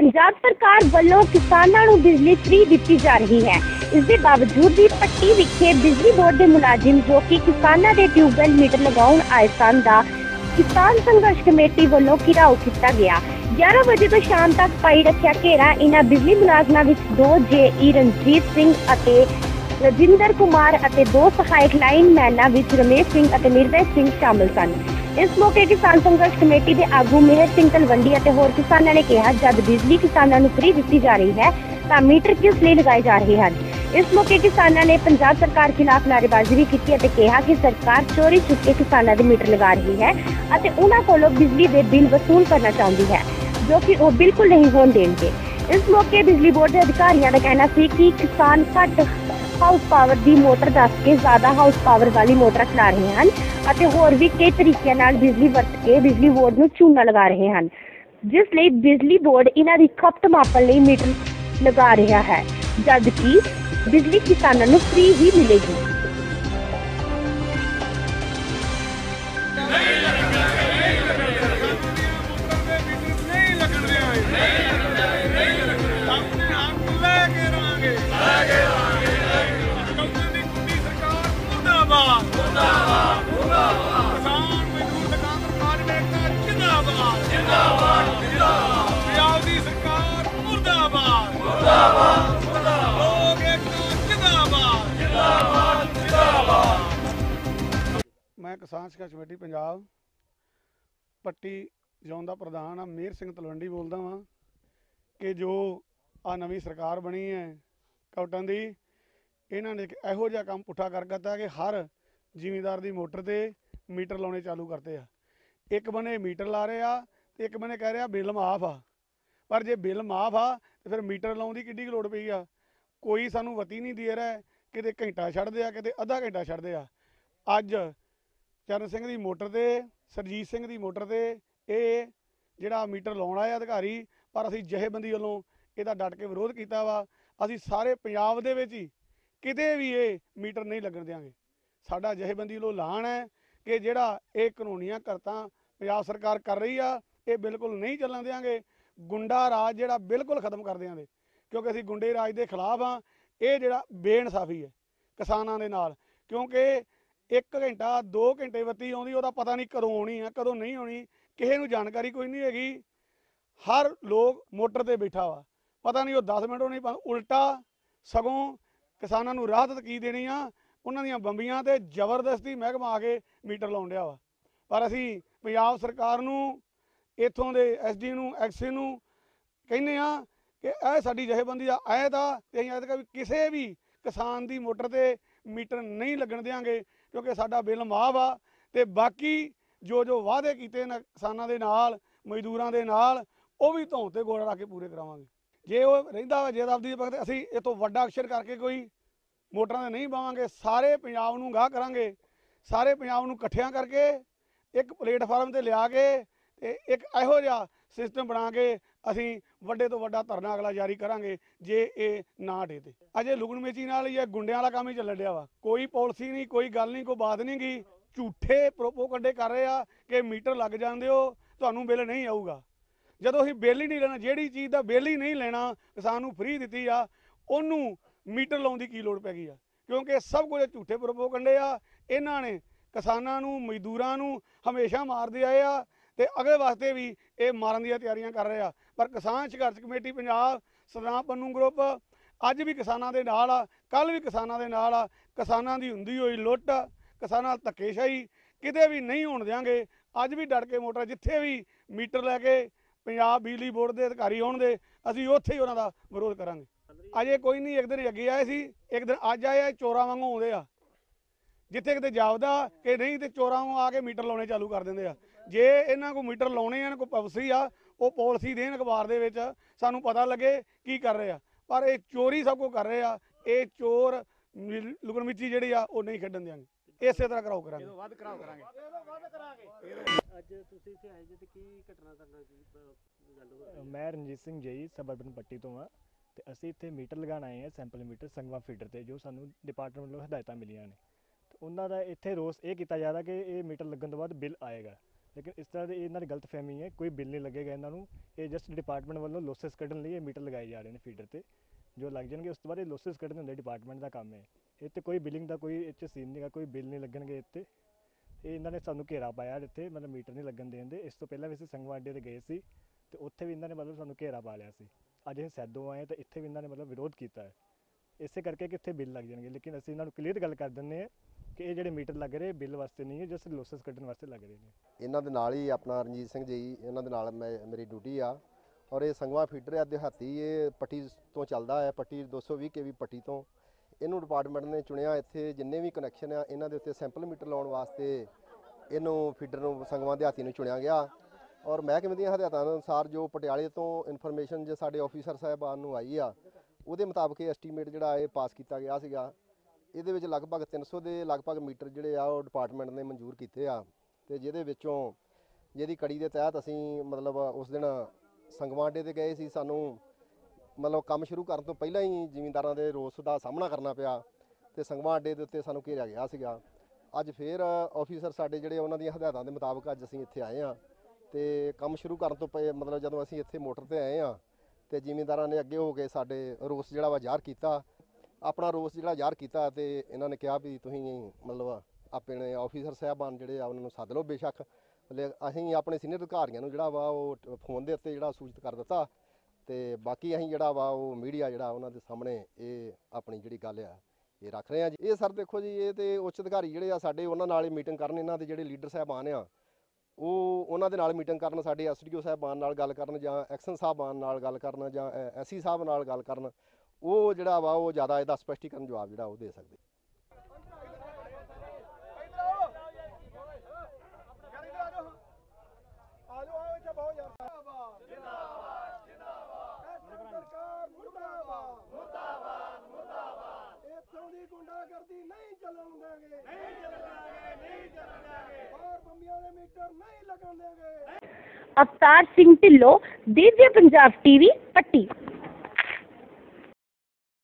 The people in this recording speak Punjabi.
ਪੰਜਾਬ ਸਰਕਾਰ ਵੱਲੋਂ ਕਿਸਾਨਾਂ ਨੂੰ ਬਿਜਲੀ ਫ੍ਰੀ ਦਿੱਤੀ ਜਾ ਰਹੀ ਹੈ। ਇਸ ਦੇ ਬਾਵਜੂਦ ਵੀ ਪੱਟੀ ਵਿਖੇ ਬਿਜਲੀ ਬੋਰਡ ਦੇ ਮੁਲਾਜ਼ਮ ਜੋ ਕਿ ਕਿਸਾਨਾਂ ਦੇ ਟਿਊਬਵੈੱਲ ਮੀਟਰ ਲਗਾਉਣ ਆਏ ਸਨ ਦਾ ਕਿਸਾਨ ਸੰਘਰਸ਼ ਕਮੇਟੀ ਵੱਲੋਂ ਘਿਰਾਓ ਕੀਤਾ ਗਿਆ। 11 ਵਜੇ ਤੋਂ ਸ਼ਾਮ ਤੱਕ ਪਾਈ ਰੱਖਿਆ ਘੇਰਾ ਇਹਨਾਂ ਬਿਜਲੀ ਮੁਲਾਜ਼ਮਾਂ ਵਿੱਚ ਦੋ ਜੇਈ ਰਣਜੀਤ ਸਿੰਘ ਅਤੇ ਰਜਿੰਦਰ ਕੁਮਾਰ ਅਤੇ ਦੋ ਸਹਾਇਕ ਲਾਈਨਮੈਨਾਂ ਵਿੱਚ ਰਮੇਸ਼ ਸਿੰਘ ਅਤੇ ਨਿਰਵੈ ਸਿੰਘ ਸ਼ਾਮਲ ਸਨ। ਇਸ ਮੌਕੇ ਕਿਸਾਨ ਸੰਘਰਸ਼ ਕਮੇਟੀ ਦੇ ਆਗੂ ਮੇਹਰ ਸਿੰਘ ਤਲਵੰਡੀ ਅਤੇ ਹੋਰ ਕਿਸਾਨਾਂ ਨੇ ਕਿਹਾ, ਜਦ ਬਿਜਲੀ ਕਿਸਾਨਾਂ ਨੂੰ ਫ੍ਰੀ ਦਿੱਤੀ ਜਾ ਰਹੀ ਹੈ, ਤਾਂ ਮੀਟਰ ਕਿਸ ਲਈ ਲਗਾਏ ਜਾ ਰਹੇ ਹਨ? ਇਸ ਮੌਕੇ ਕਿਸਾਨਾਂ ਨੇ ਪੰਜਾਬ ਸਰਕਾਰ ਖਿਲਾਫ ਨਾਅਰੇਬਾਜ਼ੀ ਵੀ ਕੀਤੀ ਅਤੇ ਕਿਹਾ ਕਿ ਸਰਕਾਰ ਚੋਰੀ ਚੁੱਕੇ ਕਿਸਾਨਾਂ ਦੇ ਮੀਟਰ ਲਗਾ ਰਹੀ ਹੈ ਅਤੇ ਉਹਨਾਂ ਕੋਲੋਂ ਬਿਜਲੀ ਦੇ ਬਿੱਲ ਵਸੂਲ ਕਰਨਾ ਚਾਹੁੰਦੀ ਹੈ, ਜੋ ਕਿ ਉਹ ਬਿਲਕੁਲ ਨਹੀਂ ਹੋਣ ਦੇਣਗੇ। ਇਸ ਮੌਕੇ ਬਿਜਲੀ ਬੋਰਡ ਦੇ ਅਧਿਕਾਰੀਆਂ ਦਾ ਕਹਿਣਾ ਸੀ ਕਿ ਕਿਸਾਨ ਘੱਟ ਹਾਊਸ ਪਾਵਰ ਦੀ ਮੋਟਰ ਦੱਸ ਕੇ ਜ਼ਿਆਦਾ ਹਾਊਸ ਪਾਵਰ ਵਾਲੀ ਮੋਟਰ ਚਲਾ ਰਹੇ ਹਨ। ਅਤੇ ਹੋਰ ਵੀ ਕਈ ਤਰੀਕਿਆਂ ਨਾਲ ਬਿਜਲੀ ਵਰਤ ਕੇ ਬਿਜਲੀ ਬੋਰਡ ਨੂੰ ਚੂਨਾ ਲਗਾ ਰਹੇ ਹਨ, ਜਿਸ ਲਈ ਬਿਜਲੀ ਬੋਰਡ ਇਹਨਾਂ ਦੀ ਖਪਤ ਮਾਪਣ ਲਈ ਮੀਟਰ ਲਗਾ ਰਿਹਾ ਹੈ, ਜਦਕਿ ਬਿਜਲੀ ਕਿਸਾਨਾਂ ਨੂੰ ਫ੍ਰੀ ਹੀ ਮਿਲੇਗੀ। ਕਿਸਾਨ ਸੰਘਰਸ਼ ਕਮੇਟੀ ਪੰਜਾਬ। ਪੱਟੀ ਜ਼ੋਨ ਦਾ ਪ੍ਰਧਾਨ ਆ ਮੇਰ ਸਿੰਘ ਤਲਵੰਡੀ ਬੋਲਦਾ ਵਾਂ ਕਿ ਜੋ ਆ ਨਵੀਂ ਸਰਕਾਰ ਬਣੀ ਹੈ ਕੌਟਾਂ ਦੀ, ਇਹਨਾਂ ਨੇ ਇੱਕ ਇਹੋ ਜਿਹਾ ਕੰਮ ਪੁੱਠਾ ਕਰ ਦਿੱਤਾ ਕਿ ਹਰ ਜ਼ਿਮੀਂਦਾਰ ਦੀ ਮੋਟਰ ਤੇ ਮੀਟਰ ਲਾਉਣੇ ਚਾਲੂ ਕਰਤੇ ਆ। ਇੱਕ ਬਨੇ ਮੀਟਰ ਲਾ ਰਹੇ ਆ ਤੇ ਇੱਕ ਬਨੇ ਕਹਿ ਰਿਹਾ ਬਿੱਲ ਮਾਫ ਆ। ਪਰ ਜੇ ਬਿੱਲ ਮਾਫ ਆ ਤੇ ਫਿਰ ਮੀਟਰ ਲਾਉਣ ਦੀ ਕਿੱਡੀ ਕੁ ਲੋੜ ਪਈ ਆ। ਕੋਈ ਸਾਨੂੰ ਵਤੀ ਨਹੀਂ ਦੇ ਰਿਹਾ, ਕਿਤੇ ਘੰਟਾ ਛੱਡਦੇ ਆ, ਕਿਤੇ ਅੱਧਾ ਘੰਟਾ ਛੱਡਦੇ ਆ। ਅੱਜ ਚਰਨ ਸਿੰਘ ਦੀ ਮੋਟਰ ਤੇ, ਸਰਜੀਤ ਸਿੰਘ ਦੀ ਮੋਟਰ ਤੇ, ਇਹ ਜਿਹੜਾ ਮੀਟਰ ਲਾਉਣਾ ਆਇਆ ਅਧਿਕਾਰੀ, ਪਰ ਅਸੀਂ ਜਹੇਬੰਦੀ ਵੱਲੋਂ ਇਹਦਾ ਡਟ ਕੇ ਵਿਰੋਧ ਕੀਤਾ ਵਾ। ਅਸੀਂ ਸਾਰੇ ਪੰਜਾਬ ਦੇ ਵਿੱਚ ਹੀ ਕਿਤੇ ਵੀ ਇਹ ਮੀਟਰ ਨਹੀਂ ਲੱਗਣ ਦਿਆਂਗੇ। ਸਾਡਾ ਜਹੇਬੰਦੀ ਵੱਲੋਂ ਐਲਾਨ ਹੈ ਕਿ ਜਿਹੜਾ ਇਹ ਕਾਨੂੰਨੀਆਂ ਕਰਤਾ ਪੰਜਾਬ ਸਰਕਾਰ ਕਰ ਰਹੀ ਆ, ਇਹ ਬਿਲਕੁਲ ਨਹੀਂ ਚੱਲਣ ਦਿਆਂਗੇ। ਗੁੰਡਾ ਰਾਜ ਜਿਹੜਾ ਬਿਲਕੁਲ ਖਤਮ ਕਰ ਦਿਆਂਗੇ, ਕਿਉਂਕਿ ਅਸੀਂ ਗੁੰਡੇ ਰਾਜ ਦੇ ਖਿਲਾਫ ਆ ਇਹ ਜਿਹੜਾ ਬੇਇਨਸਾਫੀ ਹੈ ਕਿਸਾਨਾਂ ਦੇ ਨਾਲ, ਕਿਉਂਕਿ 1 ਘੰਟਾ 2 ਘੰਟੇ ਬੱਤੀ ਆਉਂਦੀ, ਉਹਦਾ ਪਤਾ ਨਹੀਂ ਕਦੋਂ ਆਉਣੀ ਆ, ਕਦੋਂ ਨਹੀਂ ਆਉਣੀ, ਕਿਸੇ ਨੂੰ ਜਾਣਕਾਰੀ ਕੋਈ ਨਹੀਂ ਹੈਗੀ। ਹਰ ਲੋਕ ਮੋਟਰ ਤੇ ਬੈਠਾ ਵਾ। ਪਤਾ ਨਹੀਂ ਉਹ 10 ਮਿੰਟ ਨਹੀਂ ਪਾ ਉਲਟਾ ਸਗੋਂ ਕਿਸਾਨਾਂ ਨੂੰ ਰਾਹਤ ਕੀ ਦੇਣੀ ਆ, ਉਹਨਾਂ ਦੀਆਂ ਬੰਬੀਆਂ ਤੇ ਜ਼ਬਰਦਸਤੀ ਮਹਿਕਮਾ ਆ ਕੇ ਮੀਟਰ ਲਾਉਣ ਡਿਆ ਵਾ। ਪਰ ਅਸੀਂ ਪੰਜਾਬ ਸਰਕਾਰ ਨੂੰ, ਇੱਥੋਂ ਦੇ ਐਸਡੀ ਨੂੰ ਐਕਸਏ ਨੂੰ ਕਹਿੰਦੇ ਆ ਕਿ ਇਹ ਸਾਡੀ ਜਥੇਬੰਦੀ ਦਾ ਆਇਤ ਆ, ਤੇ ਅਸੀਂ ਆਇਤ ਵੀ ਕਿਸੇ ਵੀ ਕਿਸਾਨ ਦੀ ਮੋਟਰ ਤੇ ਮੀਟਰ ਨਹੀਂ ਲੱਗਣ ਦਿਆਂਗੇ, ਕਿਉਂਕਿ ਸਾਡਾ ਬਿੱਲ ਮਾਫ ਆ। ਤੇ ਬਾਕੀ ਜੋ ਜੋ ਵਾਅਦੇ ਕੀਤੇ ਨੇ, ਕਿਸਾਨਾਂ ਦੇ ਨਾਲ, ਮਜ਼ਦੂਰਾਂ ਦੇ ਨਾਲ, ਉਹ ਵੀ ਧੌਣ ਤੇ ਗੋਲ ਰੱਖ ਕੇ ਪੂਰੇ ਕਰਾਵਾਂਗੇ। ਜੇ ਉਹ ਰਹਿੰਦਾ ਵਾ, ਜੇ ਆਪਦੀ ਵਕਤ ਅਸੀਂ ਇਹ ਤੋਂ ਵੱਡਾ ਅਕਸ਼ਰ ਕਰਕੇ ਕੋਈ ਮੋਟਰਾਂ ਦੇ ਨਹੀਂ ਪਾਵਾਂਗੇ। ਸਾਰੇ ਪੰਜਾਬ ਨੂੰ ਗਾਹ ਕਰਾਂਗੇ। ਸਾਰੇ ਪੰਜਾਬ ਨੂੰ ਇਕੱਠਿਆਂ ਕਰਕੇ ਇੱਕ ਪਲੇਟਫਾਰਮ ਤੇ ਲਿਆ ਕੇ ਤੇ ਇੱਕ ਇਹੋ ਜਿਹਾ ਸਿਸਟਮ ਬਣਾ ਕੇ ਅਸੀਂ ਵੱਡੇ ਤੋਂ ਵੱਡਾ ਧਰਨਾ ਅਗਲਾ ਜਾਰੀ ਕਰਾਂਗੇ ਜੇ ਇਹ ਨਾ ਹਟੇ ਤੇ। ਅਜੇ ਲੁਗਣ ਮੇਚੀ ਨਾਲ ਹੀ ਇਹ ਗੁੰਡਿਆਂ ਵਾਲਾ ਕੰਮ ਹੀ ਚੱਲਣ ਡਿਆ ਵਾ। ਕੋਈ ਪਾਲਿਸੀ ਨਹੀਂ, ਕੋਈ ਗੱਲ ਨਹੀਂ, ਕੋਈ ਬਾਤ ਨਹੀਂ ਗੀ। ਝੂਠੇ ਪ੍ਰੋਪੋਗੰਡੇ ਕਰ ਰਹੇ ਆ ਕਿ ਮੀਟਰ ਲੱਗ ਜਾਂਦੇ ਹੋ, ਤੁਹਾਨੂੰ ਬਿੱਲ ਨਹੀਂ ਆਊਗਾ। ਜਦੋਂ ਅਸੀਂ ਬਿੱਲ ਹੀ ਨਹੀਂ ਲੈਣਾ, ਜਿਹੜੀ ਚੀਜ਼ ਦਾ ਬਿੱਲ ਹੀ ਨਹੀਂ ਲੈਣਾ, ਕਿਸਾਨ ਨੂੰ ਫ੍ਰੀ ਦਿੱਤੀ ਆ, ਉਹਨੂੰ ਮੀਟਰ ਲਾਉਣ ਦੀ ਕੀ ਲੋੜ ਪੈ ਗਈ ਆ? ਕਿਉਂਕਿ ਸਭ ਕੁਝ ਝੂਠੇ ਪ੍ਰੋਪੋਗੰਡੇ ਆ, ਇਹਨਾਂ ਨੇ ਕਿਸਾਨਾਂ ਨੂੰ, ਮਜ਼ਦੂਰਾਂ ਨੂੰ ਹਮੇਸ਼ਾ ਮਾਰਦੇ ਆਏ ਆ ਤੇ ਅਗਲੇ ਵਾਸਤੇ ਵੀ ਇਹ ਮਾਰਨ ਦੀਆਂ ਤਿਆਰੀਆਂ ਕਰ ਰਹੇ ਆ। ਪਰ ਕਿਸਾਨ ਸੰਘਰਸ਼ ਕਮੇਟੀ ਪੰਜਾਬ, ਸਰਦਾਰ ਪੰਨੂ ਗਰੁੱਪ ਅੱਜ ਵੀ ਕਿਸਾਨਾਂ ਦੇ ਨਾਲ ਆ ਕੱਲ ਵੀ ਕਿਸਾਨਾਂ ਦੇ ਨਾਲ ਆ, ਕਿਸਾਨਾਂ ਦੀ ਹੁੰਦੀ ਹੋਈ ਲੁੱਟ, ਕਿਸਾਨਾਂ ਨਾਲ ਧੱਕੇਸ਼ਾਹੀ, ਕਿਤੇ ਵੀ ਨਹੀਂ ਹੋਣ ਦਿਆਂਗੇ, ਅੱਜ ਵੀ ਡਟ ਕੇ ਮੋਟਰ ਜਿੱਥੇ ਵੀ ਮੀਟਰ ਲੈ ਕੇ ਪੰਜਾਬ ਬਿਜਲੀ ਬੋਰਡ ਦੇ ਅਧਿਕਾਰੀ ਆਉਣ ਅਸੀਂ ਉੱਥੇ ਹੀ ਉਹਨਾਂ ਦਾ ਵਿਰੋਧ ਕਰਾਂਗੇ। ਅਜੇ ਕੋਈ ਨਹੀਂ, ਇੱਕ ਦਿਨ ਅੱਗੇ ਆਏ ਸੀ, ਇੱਕ ਦਿਨ ਅੱਜ ਆਏ ਆ ਚੋਰਾਂ ਵਾਂਗੂ ਆਉਂਦੇ ਆ। ਜਿੱਥੇ ਕਿਤੇ ਜਾਪਦਾ ਕਿ ਨਹੀਂ ਤੇ ਚੋਰਾਂ ਨੂੰ ਆ ਕੇ ਮੀਟਰ ਲਾਉਣੇ ਚਾਲੂ ਕਰ ਦਿੰਦੇ ਆ। ਜੇ ਇਹਨਾਂ ਕੋ ਮੀਟਰ ਲਾਉਣੇ ਆ, ਇਹਨਾਂ ਕੋਈ ਪਾਲਿਸੀ ਆ ਉਹ ਪਾਲਿਸੀ ਦੇਣ ਅਖਬਾਰ ਦੇ ਵਿੱਚ ਸਾਨੂੰ ਪਤਾ ਲੱਗੇ ਕੀ ਕਰ ਰਹੇ ਆ। ਪਰ ਇਹ ਚੋਰੀ ਸਭ ਕੁਝ ਕਰ ਰਹੇ ਆ। ਇਹ ਚੋਰ ਲੁਕਣ ਮਿੱਚੀ ਜਿਹੜੀ ਆ ਉਹ ਨਹੀਂ ਖੇਡਣ ਦਿਆਂਗੇ। ਇਸੇ ਤਰ੍ਹਾਂ ਕਰਾਓ ਕਰਾਂਗੇ। ਵੱਧ ਕਰਾਓ ਕਰਾਂਗੇ। ਅੱਜ ਤੁਸੀਂ ਇੱਥੇ ਆਏ ਜੀ ਤੇ ਕੀ ਘਟਨਾ ਕਰਨਾ ਜੀ ਪ- ਗੱਲ ਹੋ? ਮੈਂ ਰਣਜੀਤ ਸਿੰਘ ਜੀ ਸਬਰਬਨ ਪੱਟੀ ਤੋਂ ਆ। ਤੇ ਅਸੀਂ ਇੱਥੇ ਮੀਟਰ ਲਗਾਉਣ ਆਏ ਹਾਂ ਸੈਂਪਲ ਮੀਟਰ ਸੰਗਵਾ ਫੀਡਰ ਤੇ ਜੋ ਸਾਨੂੰ ਡਿਪਾਰਟਮੈਂਟ ਵੱਲੋਂ ਹਦਾਇਤਾਂ ਮਿਲੀਆਂ ਨੇ। ਤੇ ਉਹਨਾਂ ਦਾ ਇੱਥੇ ਰੋਸ ਇਹ ਕੀਤਾ ਜਾ ਰਿਹਾ ਕਿ ਇਹ ਮੀਟਰ ਲੱਗਣ ਤੋਂ ਬਾਅਦ ਬਿੱਲ ਆਏਗਾ। ਲੇਕਿਨ ਇਸ ਤਰ੍ਹਾਂ ਦੇ ਇਹਨਾਂ ਦੀ ਗਲਤਫਹਿਮੀ ਹੈ, ਕੋਈ ਬਿੱਲ ਨਹੀਂ ਲੱਗੇਗਾ ਇਹਨਾਂ ਨੂੰ। ਇਹ ਜਸਟ ਡਿਪਾਰਟਮੈਂਟ ਵੱਲੋਂ ਲੋਸਸ ਕੱਢਣ ਲਈ ਇਹ ਮੀਟਰ ਲਗਾਏ ਜਾ ਰਹੇ ਨੇ ਫੀਡਰ ਤੇ। ਜੋ ਲੱਗ ਜਾਣਗੇ ਉਸ ਤੋਂ ਬਾਅਦ ਇਹ ਲੋਸਸ ਕੱਢਣ ਹੁੰਦੇ ਡਿਪਾਰਟਮੈਂਟ ਦਾ ਕੰਮ ਹੈ। ਇਹ ਤੇ ਕੋਈ ਬਿਲਿੰਗ ਦਾ ਕੋਈ ਇਹ 'ਚ ਸੀਨ ਨਹੀਂਗਾ ਕੋਈ ਬਿੱਲ ਨਹੀਂ ਲੱਗਣਗੇ ਇੱਥੇ ਇਹ ਇਹਨਾਂ ਨੇ ਸਾਨੂੰ ਘੇਰਾ ਪਾਇਆ ਇੱਥੇ, ਮਤਲਬ ਮੀਟਰ ਨਹੀਂ ਲੱਗਣ ਦੇਣ ਦੇ। ਇਸ ਤੋਂ ਪਹਿਲਾਂ ਵੀ ਅਸੀਂ ਸੰਗਵਾਂ ਅੱਡੇ ਤੇ ਗਏ ਸੀ ਤੇ ਉੱਥੇ ਵੀ ਇਹਨਾਂ ਨੇ ਮਤਲਬ ਸਾਨੂੰ ਘੇਰਾ ਪਾ ਲਿਆ ਸੀ। ਅੱਜ ਅਸੀਂ ਸੈਦੋਂ ਆਏ ਹਾਂ ਤਾਂ ਇੱਥੇ ਵੀ ਇਹਨਾਂ ਨੇ ਮਤਲਬ ਵਿਰੋਧ ਕੀਤਾ ਹੈ। ਇਸੇ ਕਰਕੇ ਕਿ ਇੱਥੇ ਬਿੱਲ ਲੱਗ ਜਾਣਗੇ। ਲੇਕਿਨ ਅਸੀਂ ਇਹਨਾਂ ਨੂੰ ਕਲੀਅਰ ਗੱਲ ਕਰ ਦਿੰਦੇ ਹਾਂ ਕਿ ਇਹ ਜਿਹੜੇ ਮੀਟਰ ਲੱਗ ਰਹੇ ਬਿੱਲ ਵਾਸਤੇ ਨਹੀਂ ਹੈ ਜਸਟ ਲੋਸਸ ਕੱਢਣ ਵਾਸਤੇ ਲੱਗ ਰਹੇ ਨੇ। ਇਹਨਾਂ ਦੇ ਨਾਲ ਹੀ ਆਪਣਾ ਰਣਜੀਤ ਸਿੰਘ ਜੀ, ਇਹਨਾਂ ਦੇ ਨਾਲ ਮੈਂ, ਮੇਰੀ ਡਿਊਟੀ ਆ। ਔਰ ਇਹ ਸੰਗਵਾ ਫੀਡਰ ਆ ਦਿਹਾਤੀ ਇਹ ਪੱਟੀ ਤੋਂ ਚੱਲਦਾ ਹੈ, ਪੱਟੀ 220 ਕੇਵੀ ਪੱਟੀ ਤੋਂ। ਇਹਨੂੰ ਡਿਪਾਰਟਮੈਂਟ ਨੇ ਚੁਣਿਆ, ਇੱਥੇ ਜਿੰਨੇ ਵੀ ਕਨੈਕਸ਼ਨ ਆ, ਇਹਨਾਂ ਦੇ ਉੱਤੇ ਸੈਂਪਲ ਮੀਟਰ ਲਾਉਣ ਵਾਸਤੇ ਇਹਨੂੰ ਫੀਡਰ ਨੂੰ ਸੰਗਵਾ ਦਿਹਾਤੀ ਨੂੰ ਚੁਣਿਆ ਗਿਆ। ਔਰ ਮਹਿਕਮੇ ਦੀਆਂ ਹਦਾਇਤਾਂ ਅਨੁਸਾਰ ਜੋ ਪਟਿਆਲੇ ਤੋਂ ਇਨਫੋਰਮੇਸ਼ਨ ਜੇ ਸਾਡੇ ਆਫੀਸਰ ਸਾਹਿਬਾਨ ਨੂੰ ਆਈ ਆ, ਉਹਦੇ ਮੁਤਾਬਕ ਇਹ ਐਸਟੀਮੇਟ ਜਿਹੜਾ ਇਹ ਪਾਸ ਕੀਤਾ ਗਿਆ ਸੀਗਾ। ਇਹਦੇ ਵਿੱਚ ਲਗਭਗ 300 ਦੇ ਲਗਭਗ ਮੀਟਰ ਜਿਹੜੇ ਆ ਉਹ ਡਿਪਾਰਟਮੈਂਟ ਨੇ ਮਨਜ਼ੂਰ ਕੀਤੇ ਆ ਤੇ ਜਿਹਦੇ ਵਿੱਚੋਂ ਜਿਹਦੀ ਕੜੀ ਦੇ ਤਹਿਤ ਅਸੀਂ ਮਤਲਬ ਉਸ ਦਿਨ ਸੰਗਵਾਂਡੇ ਤੇ ਗਏ ਸੀ, ਸਾਨੂੰ ਮਤਲਬ ਕੰਮ ਸ਼ੁਰੂ ਕਰਨ ਤੋਂ ਪਹਿਲਾਂ ਹੀ ਜ਼ਿਮੀਂਦਾਰਾਂ ਦੇ ਰੋਸ ਦਾ ਸਾਹਮਣਾ ਕਰਨਾ ਪਿਆ ਤੇ ਸੰਗਵਾਂ ਅੱਡੇ ਦੇ ਉੱਤੇ ਸਾਨੂੰ ਘੇਰਿਆ ਗਿਆ ਸੀਗਾ। ਅੱਜ ਫੇਰ ਆਫੀਸਰ ਸਾਡੇ ਜਿਹੜੇ ਉਹਨਾਂ ਦੀਆਂ ਹਦਾਇਤਾਂ ਦੇ ਮੁਤਾਬਕ ਅੱਜ ਅਸੀਂ ਇੱਥੇ ਆਏ ਆ ਤੇ ਕੰਮ ਸ਼ੁਰੂ ਕਰਨ ਤੋਂ ਪਹਿ ਮਤਲਬ ਜਦੋਂ ਅਸੀਂ ਇੱਥੇ ਮੋਟਰ ਤੇ ਆਏ ਆ ਤੇ ਜ਼ਿਮੀਂਦਾਰਾਂ ਨੇ ਅੱਗੇ ਹੋ ਕੇ ਸਾਡੇ ਰੋਸ ਜਿਹੜਾ ਵਾ ਜ਼ਾਹਰ ਕੀਤਾ ਆਪਣਾ ਰੋਸ ਜਿਹੜਾ ਜ਼ਾਹਰ ਕੀਤਾ ਤੇ ਇਹਨਾਂ ਨੇ ਕਿਹਾ ਵੀ ਤੁਸੀਂ ਮਤਲਬ ਆਪਣੇ ਆਫੀਸਰ ਸਾਹਿਬਾਨ ਜਿਹੜੇ ਆ ਉਹਨਾਂ ਨੂੰ ਸੱਦ ਲਓ ਬੇਸ਼ੱਕ। ਮਤਲਬ ਅਸੀਂ ਆਪਣੇ ਸੀਨੀਅਰ ਅਧਿਕਾਰੀਆਂ ਨੂੰ ਜਿਹੜਾ ਵਾ ਉਹ ਫੋਨ ਦੇ ਉੱਤੇ ਜਿਹੜਾ ਸੂਚਿਤ ਕਰ ਦਿੱਤਾ ਤੇ ਬਾਕੀ ਅਸੀਂ ਜਿਹੜਾ ਵਾ ਉਹ ਮੀਡੀਆ ਜਿਹੜਾ ਉਹਨਾਂ ਦੇ ਸਾਹਮਣੇ ਇਹ ਆਪਣੀ ਜਿਹੜੀ ਗੱਲ ਆ, ਇਹ ਰੱਖ ਰਹੇ ਆ ਜੀ। ਇਹ ਸਰ ਦੇਖੋ ਜੀ, ਇਹ ਤੇ ਉੱਚ ਅਧਿਕਾਰੀ ਜਿਹੜੇ ਆ ਸਾਡੇ ਉਹਨਾਂ ਨਾਲ ਹੀ ਮੀਟਿੰਗ ਕਰਨ ਇਹਨਾਂ ਦੇ ਜਿਹੜੇ ਲੀਡਰ ਸਾਹਿਬਾਨ ਆ, ਉਹ ਉਹਨਾਂ ਦੇ ਨਾਲ ਮੀਟਿੰਗ ਕਰਨ ਸਾਡੇ ਐਸਡੀਓ ਸਾਹਿਬਾਨ ਨਾਲ ਗੱਲ ਕਰਨ ਜਾਂ ਐਕਸ਼ਨ ਸਾਹਿਬਾਨ ਨਾਲ ਗੱਲ ਕਰਨ ਜਾਂ ਐਸਸੀ ਸਾਹਿਬ ਨਾਲ ਗੱਲ ਕਰਨ ਉਹ ਜਿਹੜਾ ਵਾ, ਉਹ ਜ਼ਿਆਦਾ ਇਹਦਾ ਸਪਸ਼ਟੀਕਰਨ ਜਵਾਬ ਜਿਹੜਾ ਉਹ ਦੇ ਸਕਦੇ। ਗੁੰਡਾਗਰਦੀ ਨਹੀਂ ਚੱਲਣ ਦੇਗੇ ਨਹੀਂ ਚੱਲਣ ਨਹੀਂ ਚੱਲਣ ਦੇਗੇ ਬੰਬੀਆਂ ਦੇ ਮੀਟਰ ਨਹੀਂ ਲੱਗਣ ਦੇਗੇ ਅਵਤਾਰ ਸਿੰਘ ਢਿੱਲੋਂ ਦਿਵਯ ਪੰਜਾਬ ਟੀਵੀ ਪੱਟੀ।